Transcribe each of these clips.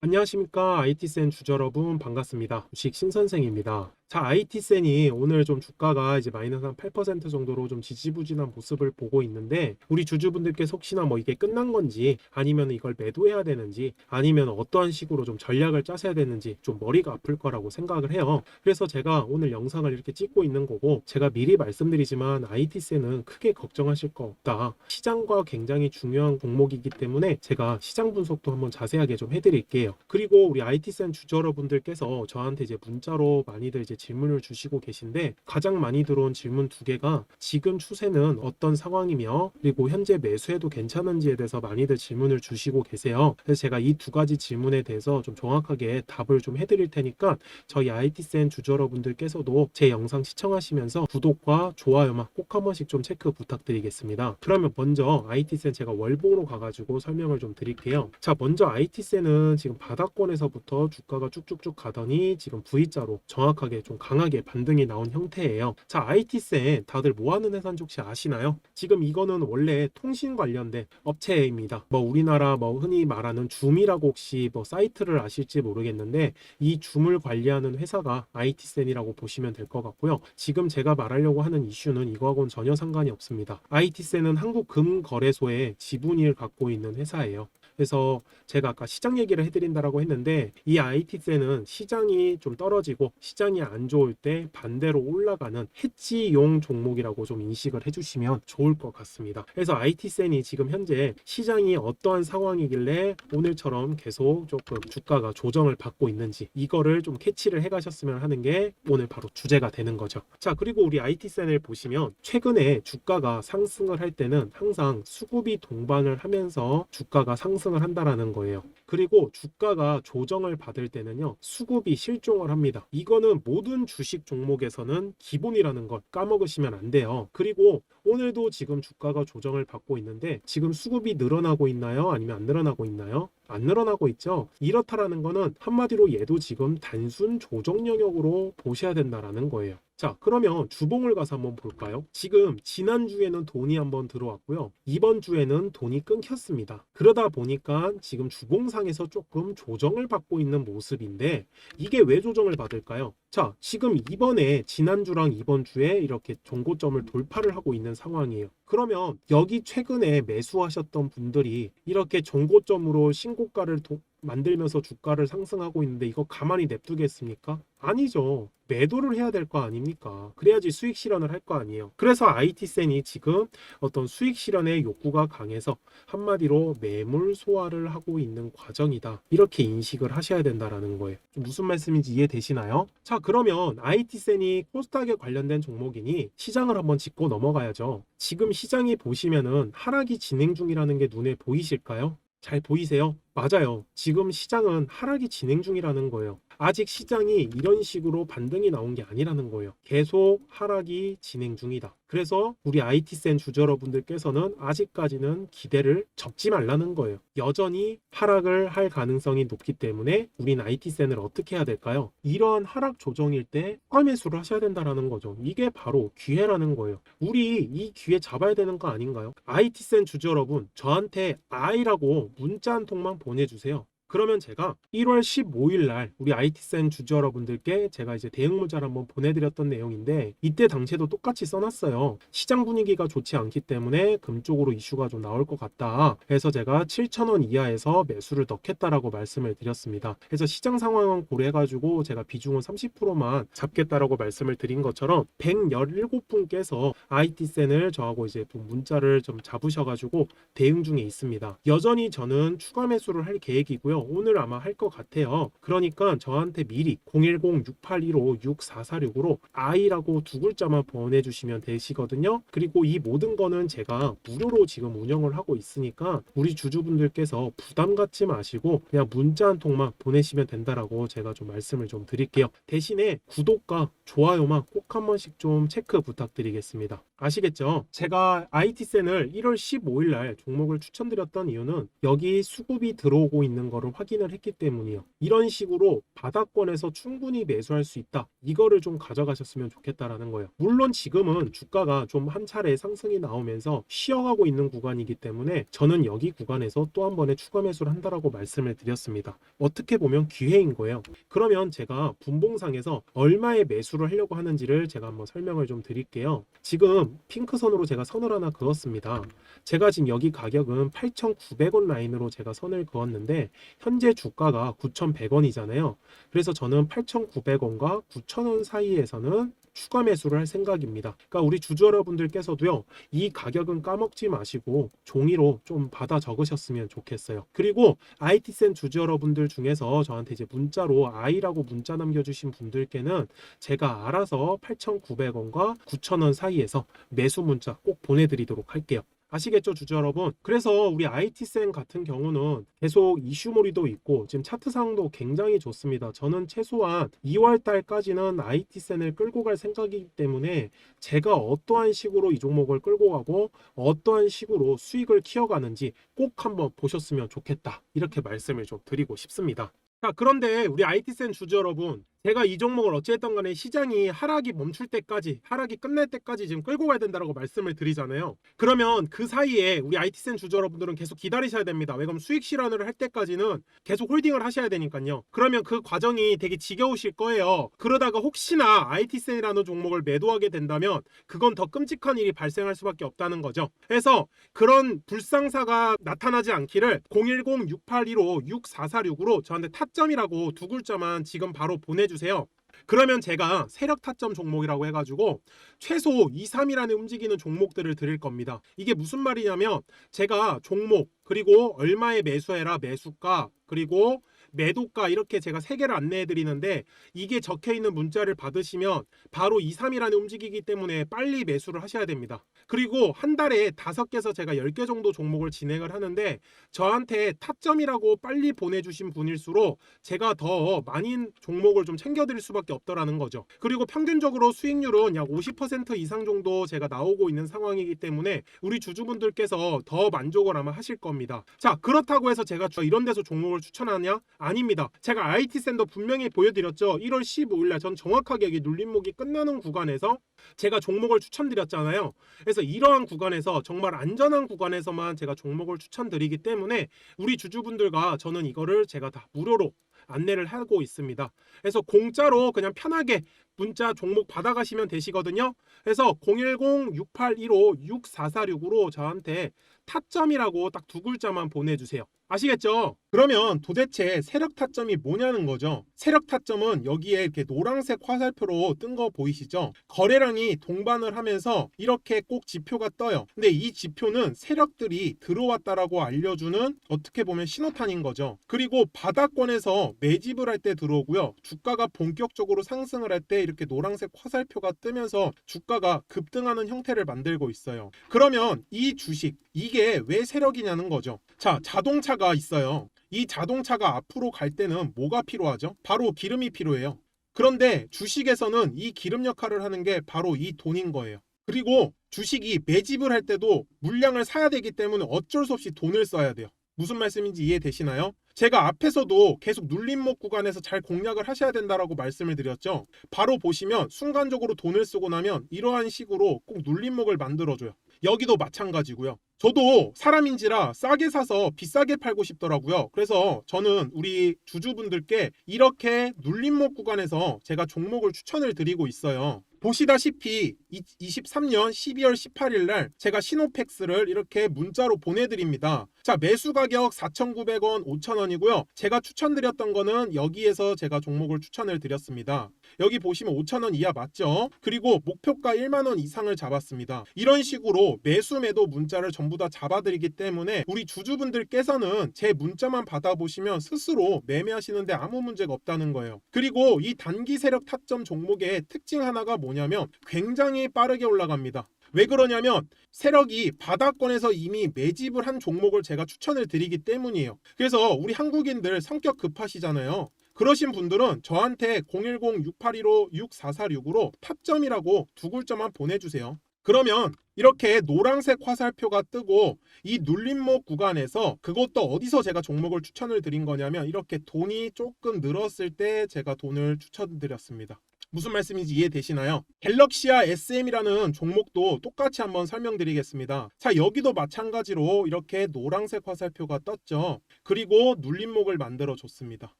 안녕하십니까. IT센 주주 여러분 반갑습니다. 주식 신선생입니다. 자, IT센이 오늘 좀 주가가 이제 마이너스 한 8% 정도로 좀 지지부진한 모습을 보고 있는데 우리 주주분들께서 혹시나 뭐 이게 끝난 건지 아니면 이걸 매도해야 되는지 아니면 어떠한 식으로 좀 전략을 짜셔야 되는지 좀 머리가 아플 거라고 생각을 해요. 그래서 제가 오늘 영상을 이렇게 찍고 있는 거고 제가 미리 말씀드리지만 IT센은 크게 걱정하실 거 없다. 시장과 굉장히 중요한 종목이기 때문에 제가 시장 분석도 한번 자세하게 좀 해드릴게요. 그리고 우리 IT센 주주 여러분들께서 저한테 이제 문자로 많이들 이제 질문을 주시고 계신데 가장 많이 들어온 질문 두 개가 지금 추세는 어떤 상황이며 그리고 현재 매수해도 괜찮은지에 대해서 많이들 질문을 주시고 계세요. 그래서 제가 이 두 가지 질문에 대해서 좀 정확하게 답을 좀 해드릴 테니까 저희 IT센 주주 여러분들께서도 제 영상 시청하시면서 구독과 좋아요만 꼭 한 번씩 좀 체크 부탁드리겠습니다. 그러면 먼저 IT센 제가 월봉으로 가가지고 설명을 좀 드릴게요. 자, 먼저 IT센은 지금 바닥권에서부터 주가가 쭉쭉쭉 가더니 지금 V자로 정확하게 좀 강하게 반등이 나온 형태예요. 자, IT센 다들 뭐 하는 회사인지 혹시 아시나요? 지금 이거는 원래 통신 관련된 업체입니다. 뭐 우리나라 뭐 흔히 말하는 줌이라고 혹시 뭐 사이트를 아실지 모르겠는데 이 줌을 관리하는 회사가 IT센이라고 보시면 될 것 같고요. 지금 제가 말하려고 하는 이슈는 이거하고는 전혀 상관이 없습니다. IT센은 한국금거래소의 지분을 갖고 있는 회사예요. 그래서 제가 아까 시장 얘기를 해드린다라고 했는데 이 IT센은 시장이 좀 떨어지고 시장이 안 좋을 때 반대로 올라가는 해지용 종목이라고 좀 인식을 해주시면 좋을 것 같습니다. 그래서 IT센이 지금 현재 시장이 어떠한 상황이길래 오늘처럼 계속 조금 주가가 조정을 받고 있는지 이거를 좀 캐치를 해가셨으면 하는 게 오늘 바로 주제가 되는 거죠. 자 그리고 우리 IT센을 보시면 최근에 주가가 상승을 할 때는 항상 수급이 동반을 하면서 주가가 상승 을 한다라는 거예요. 그리고 주가가 조정을 받을 때는요 수급이 실종을 합니다. 이거는 모든 주식 종목에서는 기본이라는 걸 까먹으시면 안 돼요. 그리고 오늘도 지금 주가가 조정을 받고 있는데 지금 수급이 늘어나고 있나요? 아니면 안 늘어나고 있나요? 안 늘어나고 있죠. 이렇다라는 거는 한마디로 얘도 지금 단순 조정 영역으로 보셔야 된다라는 거예요. 자, 그러면 주봉을 가서 한번 볼까요? 지금 지난주에는 돈이 한번 들어왔고요. 이번 주에는 돈이 끊겼습니다. 그러다 보니까 지금 주봉 상에서 조금 조정을 받고 있는 모습인데 이게 왜 조정을 받을까요? 자, 지금 이번에 지난주랑 이번 주에 이렇게 종고점을 돌파를 하고 있는 상황이에요. 그러면 여기 최근에 매수하셨던 분들이 이렇게 종고점으로 신고가를 도- 만들면서 주가를 상승하고 있는데 이거 가만히 냅두겠습니까? 아니죠. 매도를 해야 될 거 아닙니까? 그래야지 수익 실현을 할 거 아니에요. 그래서 IT센이 지금 어떤 수익 실현의 욕구가 강해서 한마디로 매물 소화를 하고 있는 과정이다. 이렇게 인식을 하셔야 된다라는 거예요. 무슨 말씀인지 이해되시나요? 자, 그러면 IT센이 코스닥에 관련된 종목이니 시장을 한번 짚고 넘어가야죠. 지금 시장이 보시면은 하락이 진행 중이라는 게 눈에 보이실까요? 잘 보이세요? 맞아요. 지금 시장은 하락이 진행 중이라는 거예요. 아직 시장이 이런 식으로 반등이 나온 게 아니라는 거예요. 계속 하락이 진행 중이다. 그래서 우리 IT센 주주 여러분들께서는 아직까지는 기대를 접지 말라는 거예요. 여전히 하락을 할 가능성이 높기 때문에 우린 IT센을 어떻게 해야 될까요? 이러한 하락 조정일 때 과매수를 하셔야 된다라는 거죠. 이게 바로 기회라는 거예요. 우리 이 기회 잡아야 되는 거 아닌가요? IT센 주주 여러분, 저한테 I라고 문자 한 통만 보내주세요. 그러면 제가 1월 15일 날 우리 IT센 주주 여러분들께 제가 이제 대응 문자를 한번 보내드렸던 내용인데 이때 당시에도 똑같이 써놨어요. 시장 분위기가 좋지 않기 때문에 금 쪽으로 이슈가 좀 나올 것 같다. 그래서 제가 7,000원 이하에서 매수를 넣겠다라고 말씀을 드렸습니다. 그래서 시장 상황은 고려해가지고 제가 비중은 30%만 잡겠다라고 말씀을 드린 것처럼 117분께서 IT센을 저하고 이제 또 문자를 좀 잡으셔가지고 대응 중에 있습니다. 여전히 저는 추가 매수를 할 계획이고요. 오늘 아마 할 것 같아요. 그러니까 저한테 미리 010-6815-6446으로 I라고 두 글자만 보내주시면 되시거든요. 그리고 이 모든 거는 제가 무료로 지금 운영을 하고 있으니까 우리 주주분들께서 부담 갖지 마시고 그냥 문자 한 통만 보내시면 된다라고 제가 좀 말씀을 좀 드릴게요. 대신에 구독과 좋아요만 꼭 한 번씩 좀 체크 부탁드리겠습니다. 아시겠죠? 제가 IT센을 1월 15일 날 종목을 추천드렸던 이유는 여기 수급이 들어오고 있는 거를 확인을 했기 때문이요. 이런 식으로 바닥권에서 충분히 매수할 수 있다. 이거를 좀 가져가셨으면 좋겠다라는 거예요. 물론 지금은 주가가 좀 한 차례 상승이 나오면서 쉬어가고 있는 구간이기 때문에 저는 여기 구간에서 또 한 번에 추가 매수를 한다라고 말씀을 드렸습니다. 어떻게 보면 기회인 거예요. 그러면 제가 분봉상에서 얼마에 매수를 하려고 하는지를 제가 한번 설명을 좀 드릴게요. 지금 핑크선으로 제가 선을 하나 그었습니다. 제가 지금 여기 가격은 8,900원 라인으로 제가 선을 그었는데 현재 주가가 9,100원이잖아요. 그래서 저는 8,900원과 9,000원 사이에서는 추가 매수를 할 생각입니다. 그러니까 우리 주주 여러분들께서도요. 이 가격은 까먹지 마시고 종이로 좀 받아 적으셨으면 좋겠어요. 그리고 IT센 주주 여러분들 중에서 저한테 이제 문자로 아이라고 문자 남겨주신 분들께는 제가 알아서 8,900원과 9,000원 사이에서 매수 문자 꼭 보내드리도록 할게요. 아시겠죠, 주주 여러분? 그래서 우리 IT센 같은 경우는 계속 이슈몰이도 있고 지금 차트상도 굉장히 좋습니다. 저는 최소한 2월 달까지는 IT센을 끌고 갈 생각이기 때문에 제가 어떠한 식으로 이 종목을 끌고 가고 어떠한 식으로 수익을 키워가는지 꼭 한번 보셨으면 좋겠다. 이렇게 말씀을 좀 드리고 싶습니다. 자, 그런데 우리 IT센 주주 여러분, 제가 이 종목을 어찌했던 간에 시장이 하락이 멈출 때까지, 하락이 끝날 때까지 지금 끌고 가야 된다라고 말씀을 드리잖아요. 그러면 그 사이에 우리 IT센 주주 여러분들은 계속 기다리셔야 됩니다. 왜 그럼 수익 실현을 할 때까지는 계속 홀딩을 하셔야 되니까요. 그러면 그 과정이 되게 지겨우실 거예요. 그러다가 혹시나 IT센이라는 종목을 매도하게 된다면 그건 더 끔찍한 일이 발생할 수밖에 없다는 거죠. 그래서 그런 불상사가 나타나지 않기를 010-6815-6446으로 저한테 타점이라고 두 글자만 지금 바로 보내 주세요. 그러면 제가 세력 타점 종목이라고 해가지고 최소 2, 3이라는 움직이는 종목들을 드릴 겁니다. 이게 무슨 말이냐면 제가 종목 그리고 얼마에 매수해라 매수가 그리고 매도가 이렇게 제가 세 개를 안내해 드리는데 이게 적혀 있는 문자를 받으시면 바로 2, 3이라는 움직이기 때문에 빨리 매수를 하셔야 됩니다. 그리고 한 달에 다섯 개에서 제가 10개 정도 종목을 진행을 하는데 저한테 타점이라고 빨리 보내주신 분일수록 제가 더 많이 종목을 좀 챙겨드릴 수밖에 없더라는 거죠. 그리고 평균적으로 수익률은 약 50% 이상 정도 제가 나오고 있는 상황이기 때문에 우리 주주분들께서 더 만족을 아마 하실 겁니다. 자 그렇다고 해서 제가 이런 데서 종목을 추천하냐? 아닙니다. 제가 IT 샌더 분명히 보여드렸죠. 1월 15일 날 전 정확하게 여기 눌림목이 끝나는 구간에서 제가 종목을 추천드렸잖아요. 그래서 이러한 구간에서 정말 안전한 구간에서만 제가 종목을 추천드리기 때문에 우리 주주분들과 저는 이거를 제가 다 무료로 안내를 하고 있습니다. 그래서 공짜로 그냥 편하게 문자 종목 받아가시면 되시거든요. 그래서 010-6815-6446으로 저한테 타점이라고 딱 두 글자만 보내주세요. 아시겠죠? 그러면 도대체 세력 타점이 뭐냐는 거죠. 세력 타점은 여기에 이렇게 노란색 화살표로 뜬 거 보이시죠? 거래량이 동반을 하면서 이렇게 꼭 지표가 떠요. 근데 이 지표는 세력들이 들어왔다라고 알려주는 어떻게 보면 신호탄인 거죠. 그리고 바닥권에서 매집을 할 때 들어오고요. 주가가 본격적으로 상승을 할때 이렇게 노란색 화살표가 뜨면서 주가가 급등하는 형태를 만들고 있어요. 그러면 이 주식 이게 왜 세력이냐는 거죠. 자, 자동차가 있어요. 이 자동차가 앞으로 갈 때는 뭐가 필요하죠? 바로 기름이 필요해요. 그런데 주식에서는 이 기름 역할을 하는 게 바로 이 돈인 거예요. 그리고 주식이 매집을 할 때도 물량을 사야 되기 때문에 어쩔 수 없이 돈을 써야 돼요. 무슨 말씀인지 이해되시나요? 제가 앞에서도 계속 눌림목 구간에서 잘 공략을 하셔야 된다라고 말씀을 드렸죠. 바로 보시면 순간적으로 돈을 쓰고 나면 이러한 식으로 꼭 눌림목을 만들어줘요. 여기도 마찬가지고요. 저도 사람인지라 싸게 사서 비싸게 팔고 싶더라고요. 그래서 저는 우리 주주분들께 이렇게 눌림목 구간에서 제가 종목을 추천을 드리고 있어요. 보시다시피 23년 12월 18일 날 제가 시노팩스를 이렇게 문자로 보내드립니다. 자 매수 가격 4,900원, 5,000원이고요. 제가 추천드렸던 거는 여기에서 제가 종목을 추천을 드렸습니다. 여기 보시면 5,000원 이하 맞죠? 그리고 목표가 1만원 이상을 잡았습니다. 이런 식으로 매수 매도 문자를 전부 다 잡아드리기 때문에 우리 주주분들께서는 제 문자만 받아보시면 스스로 매매하시는데 아무 문제가 없다는 거예요. 그리고 이 단기 세력 타점 종목의 특징 하나가 뭐냐면 굉장히 빠르게 올라갑니다. 왜 그러냐면 세력이 바닥권에서 이미 매집을 한 종목을 제가 추천을 드리기 때문이에요. 그래서 우리 한국인들 성격 급하시잖아요. 그러신 분들은 저한테 010-6815-6446으로 탑점이라고 두 글자만 보내주세요. 그러면 이렇게 노란색 화살표가 뜨고 이 눌림목 구간에서 그것도 어디서 제가 종목을 추천을 드린 거냐면 이렇게 돈이 조금 늘었을 때 제가 돈을 추천드렸습니다. 무슨 말씀인지 이해되시나요? 갤럭시아 SM이라는 종목도 똑같이 한번 설명드리겠습니다. 자, 여기도 마찬가지로 이렇게 노란색 화살표가 떴죠. 그리고 눌림목을 만들어 줬습니다.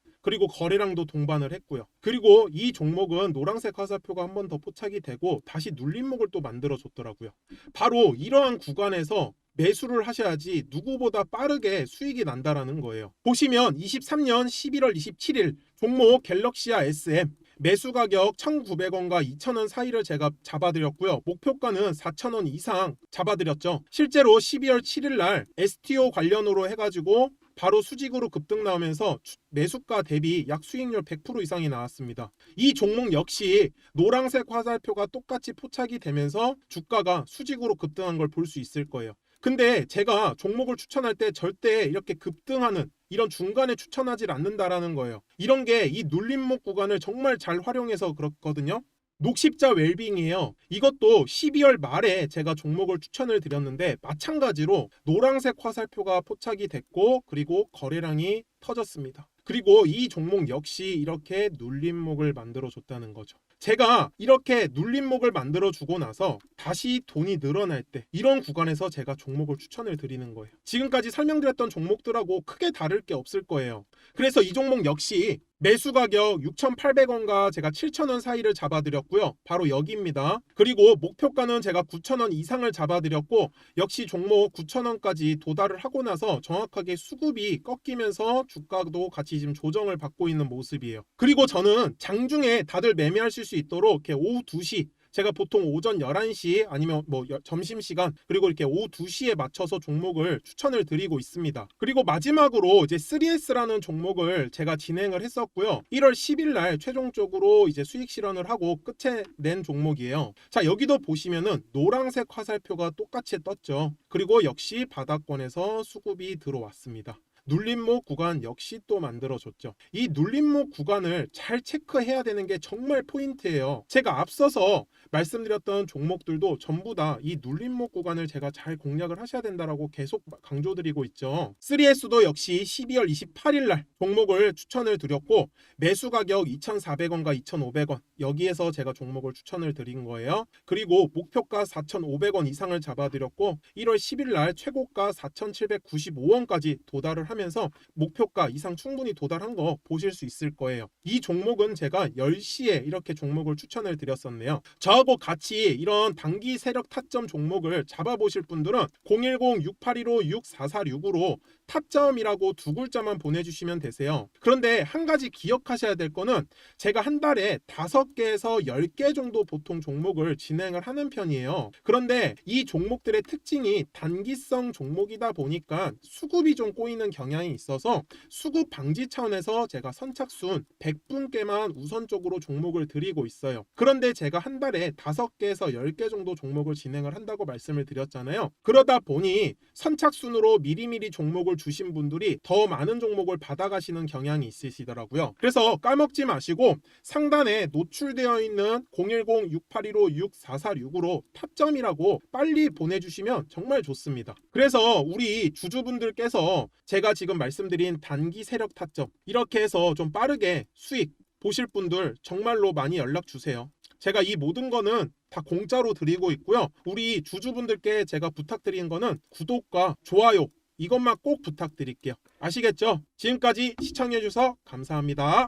그리고 거래량도 동반을 했고요. 그리고 이 종목은 노란색 화살표가 한 번 더 포착이 되고 다시 눌림목을 또 만들어 줬더라고요. 바로 이러한 구간에서 매수를 하셔야지 누구보다 빠르게 수익이 난다라는 거예요. 보시면 23년 11월 27일 종목 갤럭시아 SM 매수 가격 1,900원과 2,000원 사이를 제가 잡아드렸고요. 목표가는 4,000원 이상 잡아드렸죠. 실제로 12월 7일 날 STO 관련으로 해가지고 바로 수직으로 급등 나오면서 주- 매수가 대비 약 수익률 100% 이상이 나왔습니다. 이 종목 역시 노란색 화살표가 똑같이 포착이 되면서 주가가 수직으로 급등한 걸 볼 수 있을 거예요. 근데 제가 종목을 추천할 때 절대 이렇게 급등하는 이런 중간에 추천하지 않는다라는 거예요. 이런 게 이 눌림목 구간을 정말 잘 활용해서 그렇거든요. 녹십자 웰빙이에요. 이것도 12월 말에 제가 종목을 추천을 드렸는데 마찬가지로 노란색 화살표가 포착이 됐고 그리고 거래량이 터졌습니다. 그리고 이 종목 역시 이렇게 눌림목을 만들어 줬다는 거죠. 제가 이렇게 눌림목을 만들어 주고 나서 다시 돈이 늘어날 때 이런 구간에서 제가 종목을 추천을 드리는 거예요. 지금까지 설명드렸던 종목들하고 크게 다를 게 없을 거예요. 그래서 이 종목 역시 매수 가격 6,800원과 제가 7,000원 사이를 잡아드렸고요. 바로 여기입니다. 그리고 목표가는 제가 9,000원 이상을 잡아드렸고 역시 종목 9,000원까지 도달을 하고 나서 정확하게 수급이 꺾이면서 주가도 같이 지금 조정을 받고 있는 모습이에요. 그리고 저는 장중에 다들 매매하실 수 있도록 이렇게 오후 2시 제가 보통 오전 11시 아니면 뭐 여- 점심시간 그리고 이렇게 오후 2시에 맞춰서 종목을 추천을 드리고 있습니다. 그리고 마지막으로 이제 3S라는 종목을 제가 진행을 했었고요. 1월 10일 날 최종적으로 이제 수익 실현을 하고 끝에 낸 종목이에요. 자, 여기도 보시면은 노란색 화살표가 똑같이 떴죠. 그리고 역시 바닥권에서 수급이 들어왔습니다. 눌림목 구간 역시 또 만들어줬죠. 이 눌림목 구간을 잘 체크해야 되는 게 정말 포인트예요. 제가 앞서서 말씀드렸던 종목들도 전부 다 이 눌림목 구간을 제가 잘 공략을 하셔야 된다라고 계속 강조드리고 있죠. 3S도 역시 12월 28일 날 종목을 추천을 드렸고 매수 가격 2,400원과 2,500원 여기에서 제가 종목을 추천을 드린 거예요. 그리고 목표가 4,500원 이상을 잡아드렸고 1월 10일 날 최고가 4,795원까지 도달을 하면 서 목표가 이상 충분히 도달한 거 보실 수 있을 거예요. 이 종목은 제가 10시에 이렇게 종목을 추천을 드렸었네요. 저하고 같이 이런 단기 세력 타점 종목을 잡아보실 분들은 010-6815-6446으로 타점이라고 두 글자만 보내주시면 되세요. 그런데 한 가지 기억하셔야 될 거는 제가 한 달에 다섯 개에서 열개 정도 보통 종목을 진행을 하는 편이에요. 그런데 이 종목들의 특징이 단기성 종목이다 보니까 수급이 좀 꼬이는 경향이 있어서 수급 방지 차원에서 제가 선착순 100분께만 우선적으로 종목을 드리고 있어요. 그런데 제가 한 달에 다섯 개에서 열개 정도 종목을 진행을 한다고 말씀을 드렸잖아요. 그러다 보니 선착순으로 미리미리 종목을 주신 분들이 더 많은 종목을 받아가시는 경향이 있으시더라고요. 그래서 까먹지 마시고 상단에 노출되어 있는 010-6815-6446으로 탑점이라고 빨리 보내주시면 정말 좋습니다. 그래서 우리 주주분들께서 제가 지금 말씀드린 단기 세력 타점 이렇게 해서 좀 빠르게 수익 보실 분들 정말로 많이 연락 주세요. 제가 이 모든 거는 다 공짜로 드리고 있고요. 우리 주주분들께 제가 부탁드리는 거는 구독과 좋아요 이것만 꼭 부탁드릴게요. 아시겠죠? 지금까지 시청해주셔서 감사합니다.